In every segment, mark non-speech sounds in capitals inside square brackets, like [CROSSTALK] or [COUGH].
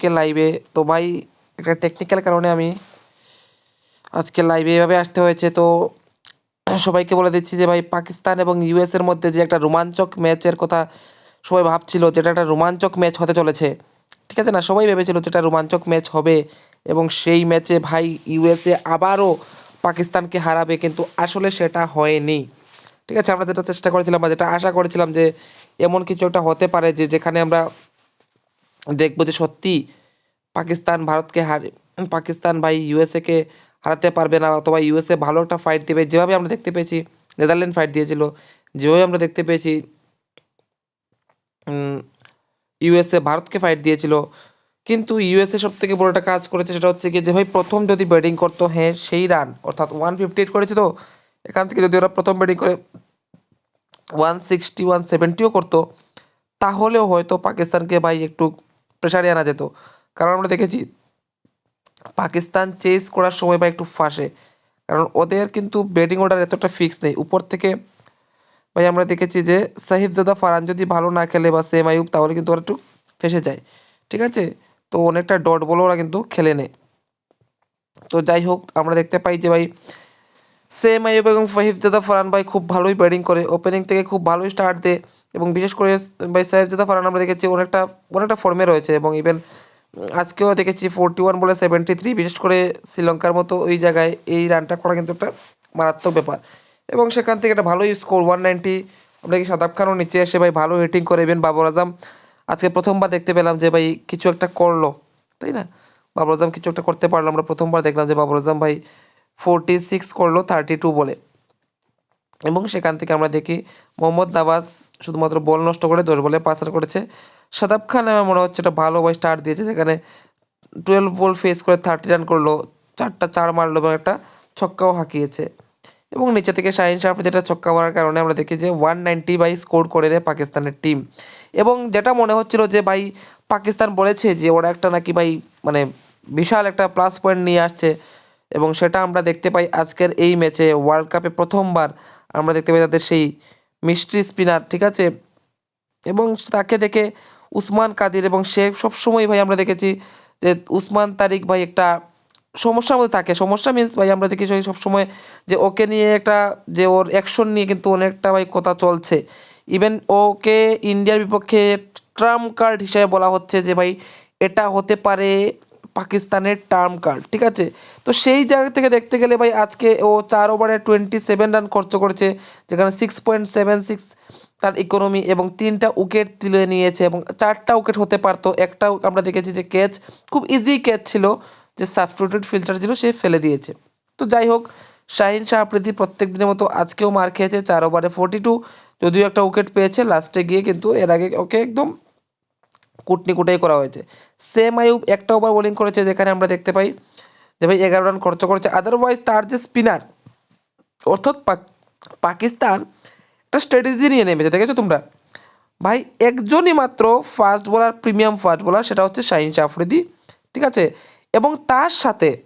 কে লাইভে তো ভাই, একটা টেকনিক্যাল কারণে আমি আজকে লাইভে এভাবে আসতে হয়েছে। তো সবাইকে বলে দিচ্ছি যে ভাই, পাকিস্তান এবং ইউএস এর মধ্যে যে একটা রোমাঞ্চক ম্যাচের কথা সবাই ভাবছিল, যেটা একটা রোমাঞ্চক ম্যাচ হতে চলেছে। ঠিক আছে না? সবাই ভেবেছিল যেটা রোমাঞ্চক ম্যাচ হবে এবং সেই ম্যাচে ভাই ইউএসএ আবারও পাকিস্তানকে হারাবে, কিন্তু আসলে সেটা হয়নি। ঠিক আছে? আমরা যেটা চেষ্টা করেছিলাম বা যেটা আশা করেছিলাম যে এমন কিছু একটা হতে পারে যে যেখানে আমরা দেখব যে সত্যি পাকিস্তান ভারতকে হারে পাকিস্তান ভাই ইউএসএ কে হারাতে পারবে না অথবা ইউএসএ ভালো একটা ফাইট দেবে। যেভাবে আমরা দেখতে পেয়েছি নেদারল্যান্ড ফাইট দিয়েছিল, যেভাবে আমরা দেখতে পেয়েছি ইউএসএ ভারতকে ফাইট দিয়েছিল। কিন্তু ইউএসএ সব থেকে বড় একটা কাজ করেছে সেটা হচ্ছে কি যে ভাই প্রথম যদি ব্যাটিং করতো হ্যাঁ সেই রান অর্থাৎ ওয়ান ফিফটি এইট করেছে তো, এখান থেকে যদি ওরা প্রথম ব্যাটিং করে ওয়ান সিক্সটি ওয়ান সেভেন্টিও করতো, তাহলেও হয়তো পাকিস্তানকে ভাই একটু প্রেশারে আনা যেত। কারণ আমরা দেখেছি, পাকিস্তান চেস করার সময় বা একটু ফাঁসে। কারণ ওদের কিন্তু ব্যাটিং অর্ডার এতটা ফিক্স নেই। উপর থেকে ভাই আমরা দেখেছি যে, সাহিবজাদা ফারান যদি ভালো না খেলে বা সেম আয়ুব তাহলে কিন্তু ওরা একটু ফেসে যায়। ঠিক আছে? তো অনেকটা ডট বলও ওরা কিন্তু খেলে নেয়। তো যাই হোক, আমরা দেখতে পাই যে ভাই সেম আইব এবং ফাহিবজাদা ফারান ভাই খুব ভালোই ব্যাটিং করে। ওপেনিং থেকে খুব ভালোই স্টার্ট দেয় এবং বিশেষ করে ভাই সাহেবজাদা ফারান আমরা দেখেছি অনেকটা অনেকটা ফর্মে রয়েছে এবং ইভেন আজকেও দেখেছি ফোরটি ওয়ান বলে সেভেন্টি থ্রি বিশেষ করে শ্রীলঙ্কার মতো ওই জায়গায় এই রানটা করা কিন্তু একটা মারাত্মক ব্যাপার। এবং সেখান থেকে একটা ভালোই স্কোর ওয়ান নাইনটি আমরা কি সাদাব খানও নিচে এসে ভাই ভালো হিটিং করে ইভেন বাবর আজম। আজকে প্রথমবার দেখতে পেলাম যে ভাই কিছু একটা করল, তাই না? বাবর আজম কিছু একটা করতে পারল। আমরা প্রথমবার দেখলাম যে বাবর আজম ভাই ফোরটি সিক্স করল থার্টি টু বলে। এবং সেখান থেকে আমরা দেখি মোহাম্মদ নওয়াজ শুধুমাত্র বল নষ্ট করে দশ বলে পাস রান করেছে। সাদাব খান আমার মনে হচ্ছে একটা ভালো ভাই স্টার্ট দিয়েছে, যেখানে টুয়েলভ বল ফেস করে থার্টি রান করল, চারটা চার মারলো এবং একটা ছক্কাও হাঁকিয়েছে। এবং নিচে থেকে শাহিন শাহ যেটা ছক্কা মারার কারণে আমরা দেখি যে ওয়ান নাইনটি বাই স্কোর করে নেয় পাকিস্তানের টিম এবং যেটা মনে হচ্ছিল যে ভাই পাকিস্তান বলেছে যে ওরা একটা নাকি ভাই মানে বিশাল একটা প্লাস পয়েন্ট নিয়ে আসছে এবং সেটা আমরা দেখতে পাই আজকের এই ম্যাচে ওয়ার্ল্ড কাপে প্রথমবার আমরা দেখতে পাই তাদের সেই মিস্ট্রি স্পিনার, ঠিক আছে? এবং তাকে দেখে উসমান কাদির এবং সে সবসময় ভাই আমরা দেখেছি যে উসমান তারিক ভাই একটা সমস্যার মধ্যে থাকে। সমস্যা মিন্স ভাই আমরা দেখি সব সবসময় যে ওকে নিয়ে একটা যে ওর অ্যাকশন নিয়ে কিন্তু অনেকটা ভাই কথা চলছে। ইভেন ওকে ইন্ডিয়ার বিপক্ষে ট্রাম্প কার্ড হিসেবে বলা হচ্ছে যে ভাই এটা হতে পারে পাকিস্তানের টার্ম কার্ড ঠিক আছে? তো সেই জায়গা থেকে দেখতে গেলে ভাই আজকে ও চার ওভারে টোয়েন্টি সেভেন রান খরচ করেছে, যেখানে সিক্স পয়েন্ট সেভেন সিক্স তার ইকোনমি এবং তিনটা উইকেট তুলে নিয়েছে এবং চারটা উইকেট হতে পারতো। একটা আমরা দেখেছি যে ক্যাচ খুব ইজি ক্যাচ ছিল, যে সাবস্টিটিউট ফিল্টার ছিল সে ফেলে দিয়েছে। তো যাই হোক, শাহিন শাহ আফ্রিদি প্রত্যেক দিনের মতো আজকেও মার খেয়েছে, চার ওভারে ফোর্টি টু যদিও একটা উইকেট পেয়েছে লাস্টে গিয়ে কিন্তু এর আগে ওকে একদম কুটনি কুটাই করা হয়েছে। সেম আয়ুব একটা ওভার বোলিং করেছে যেখানে আমরা দেখতে পাই যে ভাই এগারো রান খরচ করেছে। আদারওয়াইজ তার যে স্পিনার, অর্থাৎ পাক- পাকিস্তান, একটা স্ট্র্যাটেজি নিয়ে নেমেছে, দেখেছ তোমরা? ভাই একজনই মাত্র fast bowler premium fast bowler সেটা হচ্ছে শাহিন শাহ আফ্রিদি ঠিক আছে? এবং তার সাথে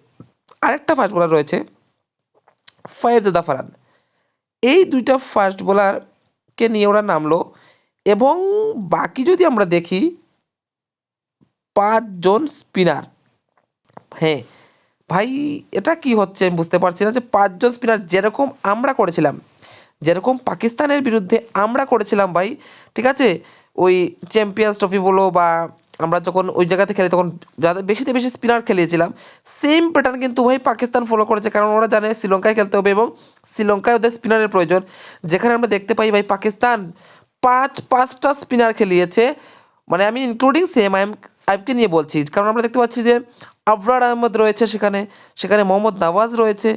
আরেকটা ফাস্ট বোলার রয়েছে, ফায়েজদা ফারান। এই দুইটা ফাস্ট বোলারকে নিয়ে ওরা নামলো এবং বাকি যদি আমরা দেখি পাঁচজন স্পিনার হ্যাঁ ভাই, এটা কি হচ্ছে আমি বুঝতে পারছি না যে পাঁচজন স্পিনার যেরকম আমরা করেছিলাম, যেরকম পাকিস্তানের বিরুদ্ধে আমরা করেছিলাম ভাই, ঠিক আছে? ওই চ্যাম্পিয়ন্স ট্রফি বলো বা আমরা যখন ওই জায়গাতে খেলি তখন যাদের বেশিতে বেশি স্পিনার খেলিয়েছিলাম সেম প্যাটার্ন কিন্তু ভাই পাকিস্তান ফলো করেছে, কারণ ওরা জানে শ্রীলঙ্কায় খেলতে হবে এবং শ্রীলঙ্কায় ওদের স্পিনারের প্রয়োজন। যেখানে আমরা দেখতে পাই ভাই, পাকিস্তান পাঁচ, পাঁচটা স্পিনার খেলিয়েছে মানে আমি ইনক্লুডিং সেম আই এম আইবকে নিয়ে বলছি। কারণ আমরা দেখতে পাচ্ছি যে আবরার আহমদ রয়েছে সেখানে সেখানে মোহাম্মদ নওয়াজ রয়েছে,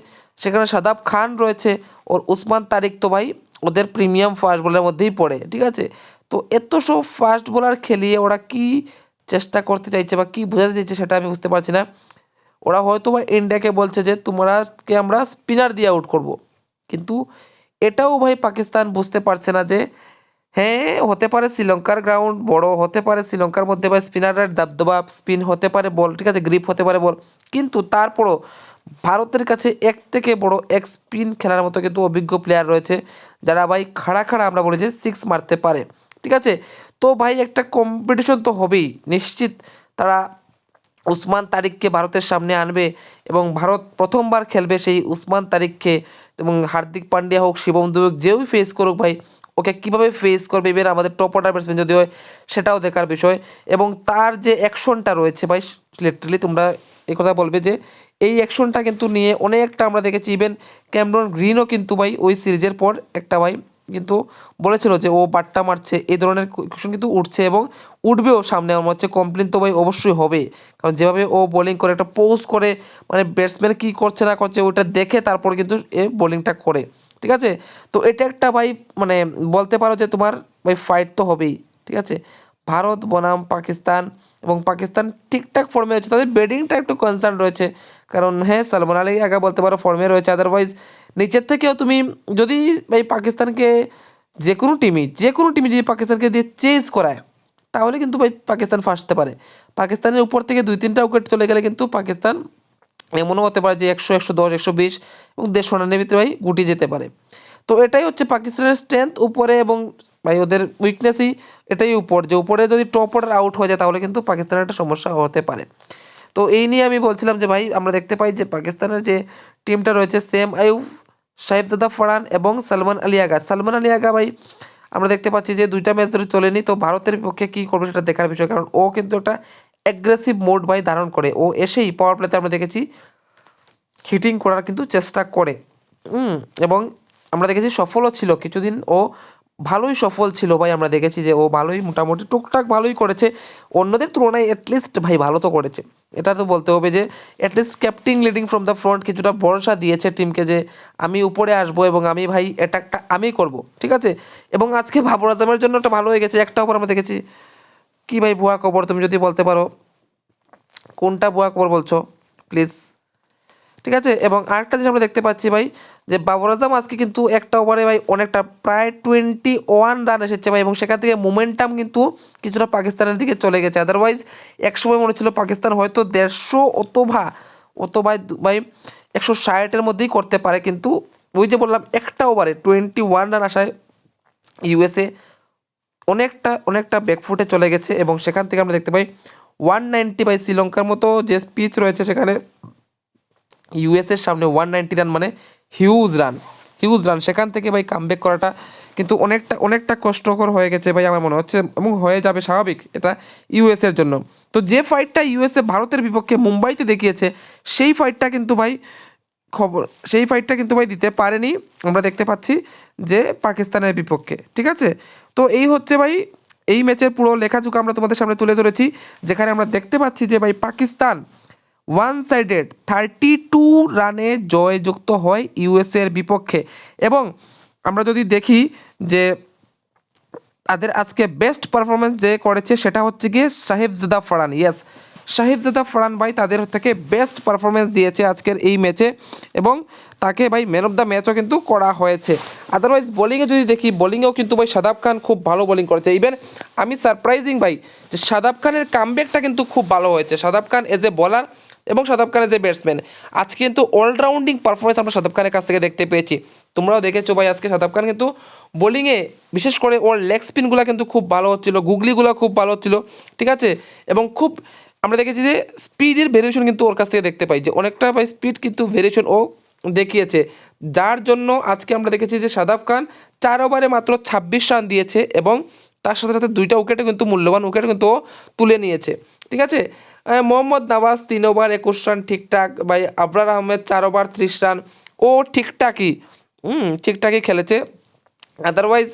সেখানে সাদাব খান রয়েছে, ওর উসমান তারিক তো ভাই ওদের প্রিমিয়াম ফাস্ট বোলারের মধ্যেই পড়ে, ঠিক আছে? তো এত সব ফাস্ট বোলার খেলিয়ে ওরা কি চেষ্টা করতে চাইছে বা কি বোঝাতে চাইছে সেটা আমি বুঝতে পারছি না। ওরা হয়তো বা ইন্ডিয়াকে বলছে যে, তোমরাকে আমরা স্পিনার দিয়ে আউট করব। কিন্তু এটাও ভাই পাকিস্তান বুঝতে পারছে না যে হ্যাঁ হতে পারে শ্রীলঙ্কার গ্রাউন্ড বড়, হতে পারে শ্রীলঙ্কার মধ্যে বা স্পিনারের দাবদবা স্পিন হতে পারে বল ঠিক আছে গ্রিপ হতে পারে বল কিন্তু তারপরও ভারতের কাছে এক থেকে বড় এক স্পিন খেলার মতো কিন্তু অভিজ্ঞ প্লেয়ার রয়েছে, যারা ভাই খাড়া খাড়া আমরা বলি যে সিক্স মারতে পারে, ঠিক আছে? তো ভাই একটা কম্পিটিশন তো হবেই, নিশ্চিত তারা উসমান তারিককে ভারতের সামনে আনবে এবং ভারত প্রথমবার খেলবে সেই উসমান তারিককে এবং হার্দিক পান্ডিয়া হোক, শিবম দুবে হোক যেই ফেস করুক ভাই ওকে কীভাবে ফেস করবে? এবার আমাদের টপ অর্ডার ব্যাটসম্যান যদি হয়, সেটাও দেখার বিষয়। এবং তার যে অ্যাকশনটা রয়েছে ভাই লিটারালি তোমরা এই কথা বলবে যে, এই অ্যাকশনটা কিন্তু নিয়ে অনেকটা আমরা দেখেছি। ইভেন ক্যামরন গ্রিনও কিন্তু ভাই, ওই সিরিজের পর একটা ভাই কিন্তু বলেছিল যে, ও বাট্টা মারছে এই ধরনের কোয়েশন কিন্তু উঠছে এবং উঠবেও সামনে। আমার হচ্ছে কমপ্লেন তো ভাই অবশ্যই হবে। কারণ যেভাবে ও বোলিং করে, একটা পোজ করে মানে ব্যাটসম্যান কী করছে না করছে, ওটা দেখে তারপর কিন্তু এ বোলিংটা করে। ঠিক আছে? তো এটা একটা ভাই মানে বলতে পারো যে তোমার ভাই ফাইট তো হবেই, ঠিক আছে? ভারত, বনাম, পাকিস্তান এবং পাকিস্তান ঠিকঠাক ফর্মে রয়েছে। তাদের ব্যাটিংটা একটু কনসার্ন রয়েছে। কারণ হ্যাঁ সালমান আলী আগে বলতে পারো ফর্মে রয়েছে। আদারওয়াইজ নিচের থেকেও তুমি যদি ভাই পাকিস্তানকে যে কোনো টিমই যে কোনো টিমই যদি পাকিস্তানকে দিয়ে চেস করায়, তাহলে কিন্তু ভাই পাকিস্তান ফাঁসতে পারে। পাকিস্তানের উপর থেকে দুই তিনটা উইকেট চলে গেলে কিন্তু পাকিস্তান এমনও হতে পারে যে একশো একশো দশ, একশো বিশ এবং দেড়শো রানের ভিতরে ভাই গুটি যেতে পারে। তো এটাই হচ্ছে পাকিস্তানের স্ট্রেংথ উপরে এবং ভাই ওদের উইকনেসই এটাই উপর, যে উপরে যদি টপ অর্ডার আউট হয়ে যায় তাহলে কিন্তু পাকিস্তানের একটা সমস্যা হতে পারে। তো এই নিয়ে আমি বলছিলাম যে ভাই আমরা দেখতে পাই যে পাকিস্তানের যে টিমটা রয়েছে সেম আইউফ সাহেবজাদা ফরান এবং সালমান আলী আগা সালমান আলী আগা ভাই আমরা দেখতে পাচ্ছি যে দুইটা ম্যাচ ধরে চলেনি, তো ভারতের পক্ষে কী করবে সেটা দেখার বিষয়, কারণ ও কিন্তু একটা অ্যাগ্রেসিভ মোড ভাই ধারণ করে। ও এসেই পাওয়ার প্লেতে আমরা দেখেছি হিটিং করার কিন্তু চেষ্টা করে। এবং আমরা দেখেছি সফলও ছিল। কিছুদিন ও ভালোই সফল ছিল ভাই। আমরা দেখেছি যে ও ভালোই, মোটামুটি টুকটাক ভালোই করেছে। অন্যদের তুলনায় অ্যাটলিস্ট ভাই ভালো তো করেছে। এটা তো বলতে হবে যে at least captaining leading from the front কিছুটা ভরসা দিয়েছে টিমকে যে আমি উপরে আসব এবং আমি ভাই অ্যাটাকটা আমি করব। ঠিক আছে? এবং আজকে বাবর আজমের জন্য একটা ভালো হয়ে গেছে। একটা ওপর আমরা দেখেছি কি ভাই ভুয়া খবর তুমি যদি বলতে পারো? কোনটা ভুয়া খবর বলছো? প্লিজ ঠিক আছে? এবং আরেকটা জিনিস আমরা দেখতে পাচ্ছি ভাই, যে বাবর আজম আজকে কিন্তু একটা ওভারে ভাই অনেকটা প্রায় টোয়েন্টি ওয়ান রান এসেছে ভাই এবং সেখান থেকে মোমেন্টাম কিন্তু কিছুটা পাকিস্তানের দিকে চলে গেছে। আদারওয়াইজ একসময় মনে ছিল পাকিস্তান হয়তো দেড়শো অথবা অথবা ভাই একশো ষাটের মধ্যেই করতে পারে। কিন্তু ওই যে বললাম, একটা ওভারে টোয়েন্টি ওয়ান রান আসায় ইউএসএ অনেকটা অনেকটা ব্যাকফুটে চলে গেছে এবং সেখান থেকে আমরা দেখতে পাই ওয়ান নাইনটি বাই শ্রীলঙ্কার মতো যে স্পিচ রয়েছে সেখানে ইউএসের সামনে ওয়ান নাইনটি রান মানে হিউজ রান হিউজ রান সেখান থেকে ভাই কামব্যাক করাটা কিন্তু অনেকটা অনেকটা কষ্টকর হয়ে গেছে ভাই আমার মনে হচ্ছে এবং হয়ে যাবে স্বাভাবিক এটা ইউএসের জন্য। তো যে ফাইটটা ইউএসএ ভারতের বিপক্ষে মুম্বাইতে দেখিয়েছে, সেই ফাইটটা কিন্তু ভাই খবর, সেই ফাইটটা কিন্তু ভাই দিতে পারেনি। আমরা দেখতে পাচ্ছি যে পাকিস্তানের বিপক্ষে, ঠিক আছে? তো এই হচ্ছে ভাই, এই ম্যাচের পুরো লেখাজোখা আমরা তোমাদের সামনে তুলে ধরেছি, যেখানে আমরা দেখতে পাচ্ছি যে ভাই Pakistan one sided thirty two রানে জয়যুক্ত হয় ইউএসএর বিপক্ষে। এবং আমরা যদি দেখি যে তাদের আজকে বেস্ট পারফরমেন্স যে করেছে সেটা হচ্ছে গিয়ে সাহেবজাদা ফরান ইয়েস সাহেবজাদা ফরান ভাই তাদের থেকে বেস্ট পারফরমেন্স দিয়েছে আজকের এই ম্যাচে এবং তাকে ভাই ম্যান অফ দ্য ম্যাচও কিন্তু করা হয়েছে। আদারওয়াইজ বোলিংয়ে যদি দেখি বোলিংয়েও কিন্তু ভাই সাদাব খান খুব ভালো বোলিং করেছে। ইভেন আমি সারপ্রাইজিং ভাই যে সাদাব খানের কামব্যাকটা কিন্তু খুব ভালো হয়েছে। Shadab Khan as a bowler এবং Shadab Khan as a batsman আজকে কিন্তু অলরাউন্ডিং পারফরমেন্স আমরা সাদাব খানের কাছ থেকে দেখতে পেয়েছি। তোমরাও দেখেছ ভাই আজকে সাদাব খান কিন্তু বোলিংয়ে বিশেষ করে ওর লেগ স্পিনগুলো কিন্তু খুব ভালো হচ্ছিল, গুগলিগুলো খুব ভালো হচ্ছিল, ঠিক আছে? এবং খুব আমরা দেখেছি যে স্পিডের ভেরিয়েশন কিন্তু ওর কাছ থেকে দেখতে পাই, যে অনেকটা ভাই স্পিড কিন্তু ভেরিয়েশন ও দেখিয়েছে। যার জন্য আজকে আমরা দেখেছি যে সাদাব খান চার ওভারে মাত্র ছাব্বিশ রান দিয়েছে এবং তার সাথে সাথে দুইটা উইকেটে কিন্তু মূল্যবান উইকেট কিন্তু তুলে নিয়েছে। ঠিক আছে? মোহাম্মদ নওয়াজ তিন ওভার একুশ রান ঠিকঠাক, ভাই আবরার আহমেদ চার ওভার ত্রিশ রান। ও ঠিকঠাকই, হুম, ঠিকঠাকই খেলেছে। আদারওয়াইজ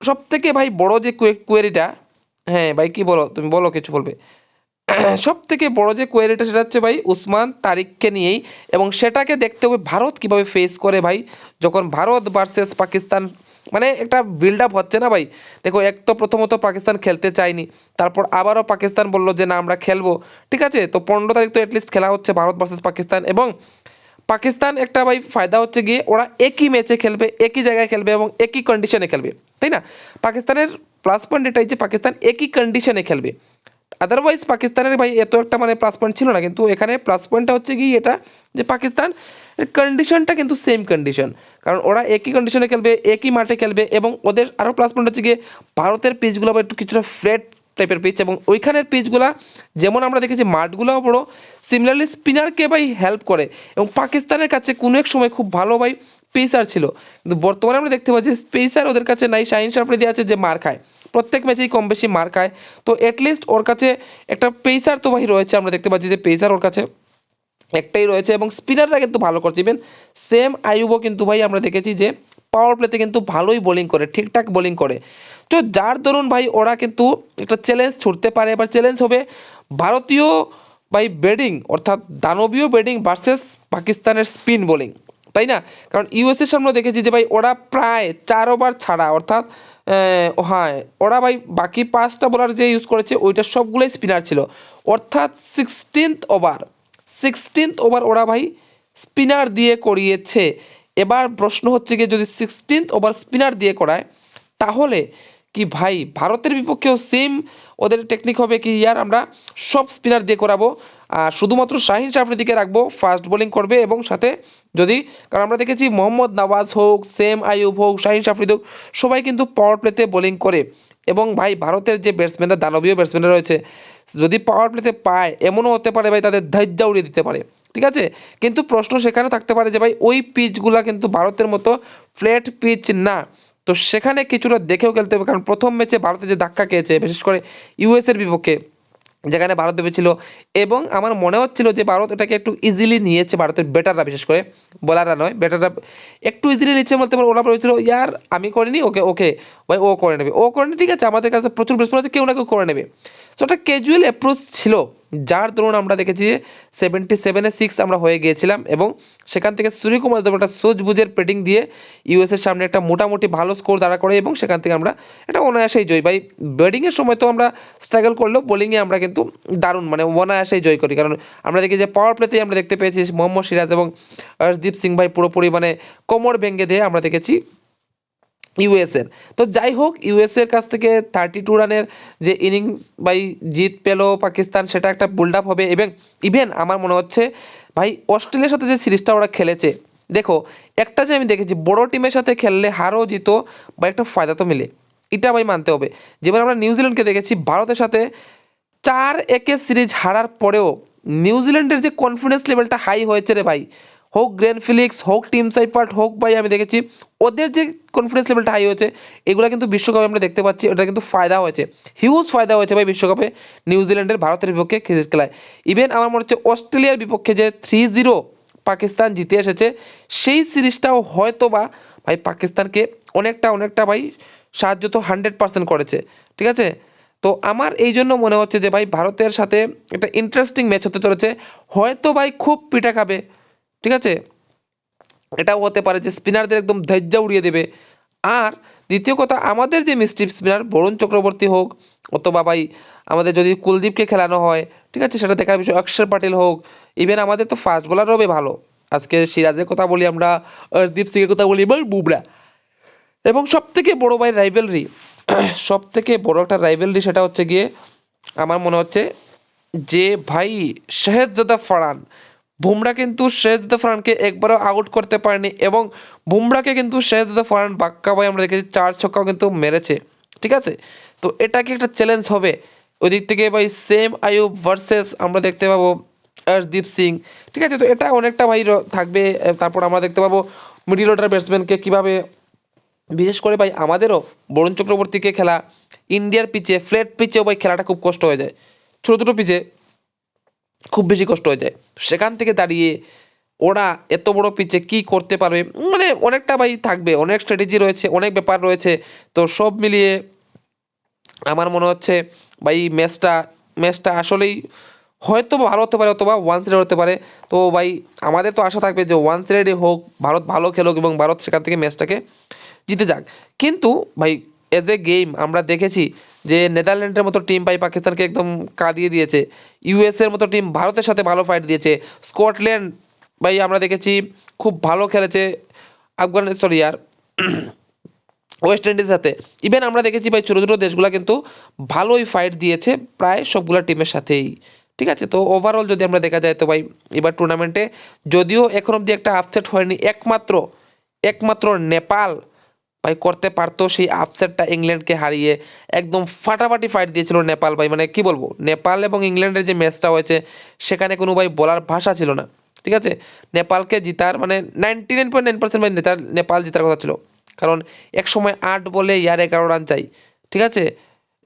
সব থেকে ভাই বড় যে কোয়েরিটা হ্যাঁ ভাই কি বলো? তুমি বলো, কিছু বলবে। [CLEARS THROAT] সব থেকে বড় যে কোয়েরিটা সেটা হচ্ছে ভাই উসমান তারিককে নিয়েই এবং সেটাকে দেখতে হবে ভারত কীভাবে ফেস করে ভাই। যখন ভারত ভার্সেস পাকিস্তান মানে একটা বিল্ড আপ হচ্ছে না ভাই। দেখো, এক তো প্রথমত পাকিস্তান খেলতে চায়নি, তারপর আবারও পাকিস্তান বলল যে না, আমরা খেলব। ঠিক আছে, তো পনেরো তারিখ তো অ্যাটলিস্ট খেলা হচ্ছে ভারত ভার্সেস পাকিস্তান এবং পাকিস্তান একটা ভাই ফায়দা হচ্ছে গিয়ে ওরা একই ম্যাচে খেলবে, একই জায়গায় খেলবে এবং একই কন্ডিশনে খেলবে। তাই না? পাকিস্তানের প্লাস পয়েন্ট এটাই যে পাকিস্তান একই কন্ডিশনে খেলবে। আদারওয়াইজ পাকিস্তানের ভাই এত একটা মানে প্লাস পয়েন্ট ছিল না। কিন্তু এখানে প্লাস পয়েন্টটা হচ্ছে কি, এটা যে পাকিস্তান কন্ডিশনটা কিন্তু সেম কন্ডিশন কারণ ওরা একই কন্ডিশনে খেলবে, একই মাঠে খেলবে এবং ওদের আরও প্লাস পয়েন্ট হচ্ছে গিয়ে ভারতের পিচগুলো আবার একটু কিছুটা ফ্ল্যাট টাইপের পিচ এবং ওইখানের পিচগুলা যেমন আমরা দেখেছি মাঠগুলোও বড়। সিমিলারলি স্পিনারকে ভাই হেল্প করে এবং পাকিস্তানের কাছে কোনো এক সময় খুব ভালো ভাই পেসার ছিল। কিন্তু বর্তমানে আমরা দেখতে পাচ্ছি পেসার ওদের কাছে নাই শাহিন সাফরিদি আছে যে মার খায়। প্রত্যেক ম্যাচেই কম বেশি মার খায়। তো অ্যাটলিস্ট ওর কাছে একটা পেসার তো ভাই রয়েছে, আমরা দেখতে পাচ্ছি যে পেসার ওর কাছে একটাই রয়েছে এবং স্পিনাররা কিন্তু ভালো করছে। ইভেন সেম আয়ুবও কিন্তু ভাই আমরা দেখেছি যে পাওয়ার প্লেতে কিন্তু ভালোই বোলিং করে, ঠিকঠাক বোলিং করে। তো যার দরুন ভাই ওরা কিন্তু একটা চ্যালেঞ্জ ছুটতে পারে, এবার চ্যালেঞ্জ হবে ভারতীয় ভাই ব্যাটিং অর্থাৎ দানবীয় ব্যাটিং ভার্সেস পাকিস্তানের স্পিন বোলিং তাই না? কারণ ইউএসের সামনে দেখেছি যে ভাই ওরা প্রায় চার ওভার ছাড়া, অর্থাৎ হ্যাঁ ওরা ভাই বাকি পাঁচটা বোলার যে ইউজ করেছে, ওইটা সবগুলোই স্পিনার ছিল। অর্থাৎ সিক্সটিন্থ ওভার সিক্সটিন্থ ওভার ওরা ভাই স্পিনার দিয়ে করিয়েছে। এবার প্রশ্ন হচ্ছে গিয়ে যদি সিক্সটিন্থ ওভার স্পিনার দিয়ে করায়, তাহলে কি ভাই, ভারতের বিপক্ষেও সেম ওদের টেকনিক হবে কি? ইয়ার আমরা সব স্পিনার দিয়ে করাবো। আর শুধুমাত্র শাহিন সাফরিদিকে রাখব ফাস্ট বোলিং করবে এবং সাথে যদি, কারণ আমরা দেখেছি মোহাম্মদ নওয়াজ হোক, সেম আইয়ুব হোক, শাহিন সাফরিদ হোক, সবাই কিন্তু পাওয়ার প্লেতে বোলিং করে। এবং ভাই, ভারতের যে ব্যাটসম্যানরা দানবীয় ব্যাটসম্যানরা রয়েছে, যদি পাওয়ার প্লেতে পায়, এমনও হতে পারে ভাই, তাদের ধৈর্য উড়িয়ে দিতে পারে। ঠিক আছে? কিন্তু প্রশ্ন সেখানে থাকতে পারে যে ভাই, ওই পিচগুলা কিন্তু ভারতের মতো ফ্ল্যাট পিচ না। তো সেখানে কিছুটা দেখেও খেলতে হবে। কারণ প্রথম ম্যাচে ভারতে যে ধাক্কা খেয়েছে, বিশেষ করে ইউএসের বিপক্ষে, যেখানে ভারত ভেবেছিল এবং আমার মনে হচ্ছিল যে ভারত এটাকে একটু ইজিলি নিয়েছে, ভারতের ব্যাটাররা, বিশেষ করে বলাররা নয়, ব্যাটাররা একটু ইজিলি নিচ্ছে বলতে পারে। ওরা ভেবেছিল ইয়ার, আমি করিনি, ওকে ওকে, ভাই, ও করে নেবে। ও করে ঠিক আছে, আমাদের কাছে প্রচুর ব্যাটসম্যান আছে, কেউ না কেউ করে নেবে। সো একটা ক্যাজুয়াল অ্যাপ্রোচ ছিল। যার দরুন আমরা দেখেছি যে সেভেন্টি সেভেনে সিক্স আমরা হয়ে গিয়েছিলাম এবং সেখান থেকে সূর্যকুমার যাদব একটা সুজবুজের পেটিং দিয়ে ইউএসের সামনে একটা মোটামুটি ভালো স্কোর দাঁড়া করে এবং সেখান থেকে আমরা এটা অনায়াসেই জয় ভাই ব্যাটিংয়ের সময় তো আমরা স্ট্রাগল করলেও বোলিংয়ে আমরা কিন্তু দারুণ মানে অনায়াসেই জয় করি। কারণ আমরা দেখি যে পাওয়ার প্লেতেই আমরা দেখতে পেয়েছি মোহাম্মদ সিরাজ এবং হর্ষদীপ সিং ভাই পুরোপুরি মানে কোমর ভেঙে দিয়ে আমরা দেখেছি ইউএসের তো যাই হোক ইউএসের কাছ থেকে থার্টি টু রানের যে ইনিংস বাই জিত পেল পাকিস্তান, সেটা একটা বুল্ড আপ হবে। এবং ইভেন আমার মনে হচ্ছে, ভাই, অস্ট্রেলিয়ার সাথে যে সিরিজটা ওরা খেলেছে, দেখো, একটা যে আমি দেখেছি, বড় টিমের সাথে খেললে হারও জিতো, বা একটা ফায়দা তো মিলে। এটা ভাই মানতে হবে। যেবার আমরা নিউজিল্যান্ডকে দেখেছি, ভারতের সাথে চার একে সিরিজ হারার পরেও নিউজিল্যান্ডের যে কনফিডেন্স লেভেলটা হাই হয়েছে রে ভাই হোক গ্র্যান্ড ফিলিক্স, হোক টিম সাইপার্ট হোক ভাই, আমি দেখেছি। ওদের যে কনফিডেন্স লেভেলটা হাই হয়েছে, এগুলো কিন্তু বিশ্বকাপে আমরা দেখতে পাচ্ছি, ওটা কিন্তু ফায়দা হয়েছে। হিউজ ফায়দা হয়েছে ভাই বিশ্বকাপে নিউজিল্যান্ডের ভারতের বিপক্ষে ক্রিকেট খেলায়। ইভেন আমার মনে হচ্ছে অস্ট্রেলিয়ার বিপক্ষে যে থ্রি জিরো পাকিস্তান জিতে এসেছে, সেই সিরিজটাও হয়তো বা ভাই পাকিস্তানকে অনেকটা অনেকটা ভাই সাহায্য তো হান্ড্রেড পার্সেন্ট করেছে, ঠিক আছে? তো আমার এই জন্য মনে হচ্ছে যে ভাই ভারতের সাথে একটা ইন্টারেস্টিং ম্যাচ হতে চলেছে। হয়তো ভাই খুব পিটা খাবে ঠিক আছে? এটাও হতে পারে যে স্পিনারদের একদম ধৈর্য উড়িয়ে দেবে। আর দ্বিতীয় কথা, আমাদের যে মিস্ট্রি স্পিনার বরুণ চক্রবর্তী হোক অথবা ভাই, আমাদের যদি কুলদীপকে খেলানো হয়, ঠিক আছে? সেটা দেখার বিষয়, অক্ষর পাটিল হোক ইভেন আমাদের তো ফাস্ট বোলারও হবে ভালো। আজকে সিরাজের কথা বলি আমরা হর্ষদীপ সিংয়ের কথা বলি, এবার বুবরা। এবং সব থেকে বড়ো ভাই রাইভেলরি সব থেকে বড় একটা রাইভেলরি সেটা হচ্ছে গিয়ে, আমার মনে হচ্ছে যে ভাই, শেহজাদা ফারান বুমরা কিন্তু শেহজাদা ফারানকে একবারও আউট করতে পারেনি এবং বুমরাকে কিন্তু শেহজাদা ফারান বাক্কা ভাই আমরা দেখেছি চার ছক্কাও কিন্তু মেরেছে, ঠিক আছে? তো এটা কি একটা চ্যালেঞ্জ হবে? ওই দিক থেকে ভাই সেম আয়ুব ভার্সেস আমরা দেখতে পাবো হর্ষদীপ সিং, ঠিক আছে? তো এটা অনেকটা ভাই থাকবে তারপর আমরা দেখতে পাবো মিডিল অর্ডার ব্যাটসম্যানকে কীভাবে, বিশেষ করে ভাই আমাদেরও বরুণ চক্রবর্তীকে খেলা, ইন্ডিয়ার পিচে ফ্ল্যাট পিচেও ভাই খেলাটা খুব কষ্ট হয়ে যায়। ছোটো ছোটো পিচে খুব বেশি কষ্ট হয়ে যায়। সেখান থেকে দাঁড়িয়ে ওরা এত বড় পিচে কি করতে পারবে? মানে অনেকটা ভাই থাকবে, অনেক স্ট্র্যাটেজি রয়েছে, অনেক ব্যাপার রয়েছে। তো সব মিলিয়ে আমার মনে হচ্ছে ভাই ম্যাচটা ম্যাচটা আসলেই হয়তো ভালো হতে পারে, অথবা ওয়ান সাইডেড হতে পারে। তো ভাই আমাদের তো আশা থাকবে যে ওয়ান সাইডে হোক, ভারত ভালো খেলুক এবং ভারত সেখান থেকে ম্যাচটাকে জিতে যাক। কিন্তু ভাই এজ এ গেম আমরা দেখেছি যে নেদারল্যান্ডের মতো টিম ভাই পাকিস্তানকে একদম কাঁদিয়ে দিয়েছে। ইউএসের মতো টিম ভারতের সাথে ভালো ফাইট দিয়েছে। স্কটল্যান্ড ভাই আমরা দেখেছি খুব ভালো খেলেছে আফগান সরি আর [CLEARS THROAT] ওয়েস্ট ইন্ডিজের সাথে। ইভেন আমরা দেখেছি ভাই ছোটো ছোটো দেশগুলো কিন্তু ভালোই ফাইট দিয়েছে প্রায় সবগুলো টিমের সাথেই। ঠিক আছে? তো ওভারঅল যদি আমরা দেখা যায় তো ভাই এবার টুর্নামেন্টে যদিও এখন অবধি একটা আপসেট হয়নি, একমাত্র একমাত্র নেপাল ভাই, করতে পারতো সেই আপসেটটা ইংল্যান্ডকে হারিয়ে একদম ফাটাফাটি ফাইট দিয়েছিল নেপাল ভাই। মানে কি বলব, নেপাল এবং ইংল্যান্ডের যে ম্যাচটা হয়েছে, সেখানে কোনো ভাই বলার ভাষা ছিল না। ঠিক আছে? নেপালকে জিতার মানে ninety nine point nine percent ভাই নেতার, নেপাল জিতার কথা ছিল। কারণ এক সময় আট বলে ইয়ার এগারো রান চাই। ঠিক আছে?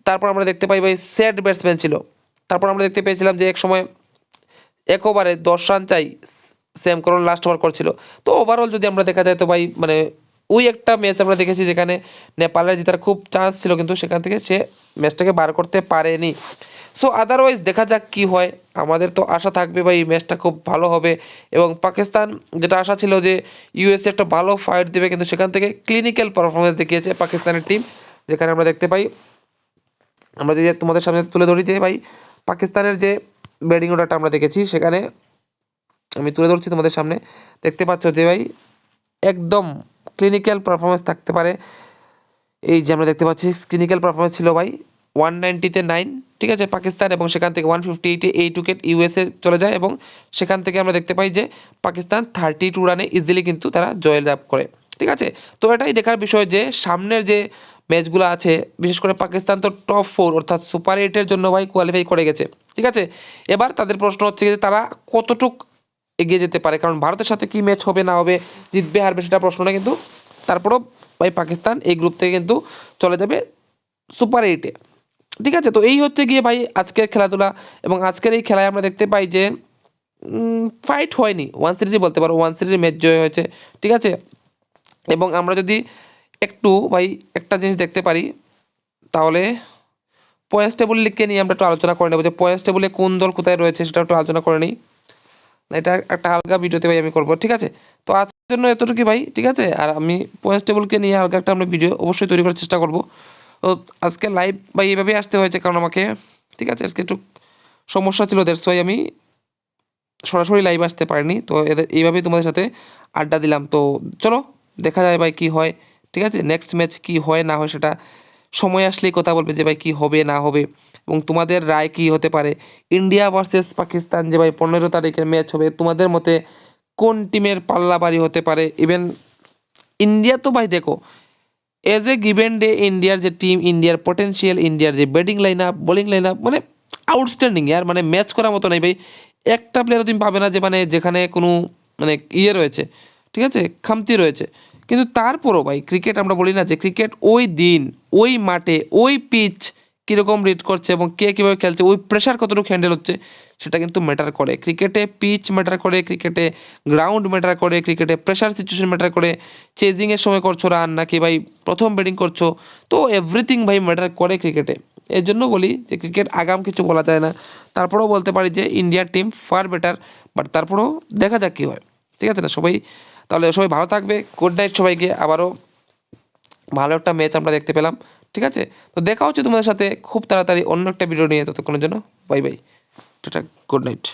তারপর আমরা দেখতে পাই ভাই সেট ব্যাটসম্যান ছিল। তারপর আমরা দেখতে পেয়েছিলাম যে এক সময় এক ওভারে দশ রান চাই সেম করুন লাস্ট ওভার করছিল। তো ওভারঅল যদি আমরা দেখা যায় তো ভাই মানে ওই একটা ম্যাচ আমরা দেখেছি যেখানে নেপালের জেতার খুব চান্স ছিল, কিন্তু সেখান থেকে সে ম্যাচটাকে বার করতে পারেনি। সো আদারওয়াইজ দেখা যাক কি হয়। আমাদের তো আশা থাকবে ভাই, এই ম্যাচটা খুব ভালো হবে। এবং পাকিস্তান যেটা আশা ছিল যে ইউএসএ একটা ভালো ফাইট দেবে, কিন্তু সেখান থেকে ক্লিনিক্যাল পারফরমেন্স দেখিয়েছে পাকিস্তানের টিম যেখানে আমরা দেখতে পাই, আমরা যদি তোমাদের সামনে তুলে ধরি যে ভাই, পাকিস্তানের যে ব্যাটিং অর্ডারটা আমরা দেখেছি, সেখানে আমি তুলে ধরছি তোমাদের সামনে। দেখতে পাচ্ছ যে ভাই, একদম ক্লিনিক্যাল পারফরমেন্স থাকতে পারে। এই যে আমরা দেখতে পাচ্ছি ক্লিনিক্যাল পারফরমেন্স ছিল ভাই ওয়ান নাইনটিতে নাইন ঠিক আছে, পাকিস্তান এবং সেখান থেকে ওয়ান ফিফটি এইটে এইট উইকেট ইউএসএ চলে যায় এবং সেখান থেকে আমরা দেখতে পাই যে পাকিস্তান থার্টি টু রানে ইজিলি কিন্তু তারা জয় লাভ করে, ঠিক আছে? তো এটাই দেখার বিষয় যে সামনের যে ম্যাচগুলো আছে, বিশেষ করে পাকিস্তান তো টপ ফোর অর্থাৎ সুপার এইটের জন্য ভাই কোয়ালিফাই করে গেছে, ঠিক আছে? এবার তাদের প্রশ্ন হচ্ছে যে তারা কতটুক এগিয়ে যেতে পারে। কারণ ভারতের সাথে কি ম্যাচ হবে, না হবে, জিতবে, হারবে সেটা প্রশ্ন না কিন্তু তারপরও ভাই পাকিস্তান এই গ্রুপ থেকে কিন্তু চলে যাবে সুপার এইটে ঠিক আছে, তো এই হচ্ছে গিয়ে ভাই আজকের খেলাধুলা এবং আজকের এই খেলায় আমরা দেখতে পাই যে ফাইট হয়নি। ওয়ান সিরিজই বলতে পারো ওয়ান সিরিজে ম্যাচ জয় হয়েছে। ঠিক আছে? এবং আমরা যদি একটু ভাই একটা জিনিস দেখতে পারি, তাহলে পয়েন্টস টেবল লিখে নিয়ে আমরা একটু আলোচনা করে নেব যে পয়েন্টস টেবলে কোন দল কোথায় রয়েছে সেটা একটু আলোচনা করে নিই। এটা একটা হালকা ভিডিওতে ভাই আমি করব, ঠিক আছে? তো আজকের জন্য এতটুকু ভাই, ঠিক আছে? আর আমি পয়েন্টস টেবলকে নিয়ে হালকা একটা আমরা ভিডিও অবশ্যই তৈরি করার চেষ্টা করব। তো আজকে লাইভ ভাই এইভাবেই আসতে হয়েছে কারণ আমাকে, ঠিক আছে? আজকে একটু সমস্যা ছিল দেড় ওয়াই আমি সরাসরি লাইভ আসতে পারিনি। তো এদের এইভাবেই তোমাদের সাথে আড্ডা দিলাম। তো চলো, দেখা যায় ভাই কি হয়, ঠিক আছে? নেক্সট ম্যাচ কি হয়, না হয় সেটা সময় আসলেই কথা বলবে যে ভাই কি হবে, না হবে। এবং তোমাদের রায় কি হতে পারে? ইন্ডিয়া ভার্সেস পাকিস্তান যে ভাই পনেরো তারিখের ম্যাচ হবে, তোমাদের মতে কোন টিমের পাল্লা বাড়ি হতে পারে? ইভেন ইন্ডিয়া তো ভাই দেখো এজ এ গিভেন ডে ইন্ডিয়ার যে টিম ইন্ডিয়ার পটেনশিয়াল ইন্ডিয়ার যে batting line up bowling line up মানে আউটস্ট্যান্ডিং ইয়ার মানে ম্যাচ করার মতো নেই ভাই। একটা প্লেয়ারও তুমি পাবে না যে মানে যেখানে কোনো মানে ইয়ে রয়েছে, ঠিক আছে? খামতি রয়েছে। কিন্তু তারপরও ভাই ক্রিকেট আমরা বলি না যে ক্রিকেট ওই দিন, ওই মাঠে, ওই পিচ কীরকম রিড করছে এবং কে কীভাবে খেলছে, ওই প্রেশার কতটুকু হ্যান্ডেল হচ্ছে, সেটা কিন্তু ম্যাটার করে। ক্রিকেটে পিচ ম্যাটার করে ক্রিকেটে গ্রাউন্ড ম্যাটার করে ক্রিকেটে প্রেশার সিচুয়েশন ম্যাটার করে চেজিংয়ের সময় করছ রান নাকি ভাই প্রথম ব্যাটিং করছ, তো এভরিথিং ভাই ম্যাটার করে ক্রিকেটে এর জন্য বলি যে ক্রিকেট আগাম কিছু বলা যায় না। তারপরেও বলতে পারি যে ইন্ডিয়ার টিম ফার বেটার বাট তারপরেও দেখা যাক কী হয়। ঠিক আছে না সবাই? তাহলে সবাই ভালো থাকবে। গুড নাইট সবাইকে। আবারও ভালো একটা ম্যাচ আমরা দেখতে পেলাম। ঠিক আছে? তো দেখা হচ্ছে তোমাদের সাথে খুব তাড়াতাড়ি অন্য একটা ভিডিও নিয়ে। ততক্ষণের জন্য bye bye tata good night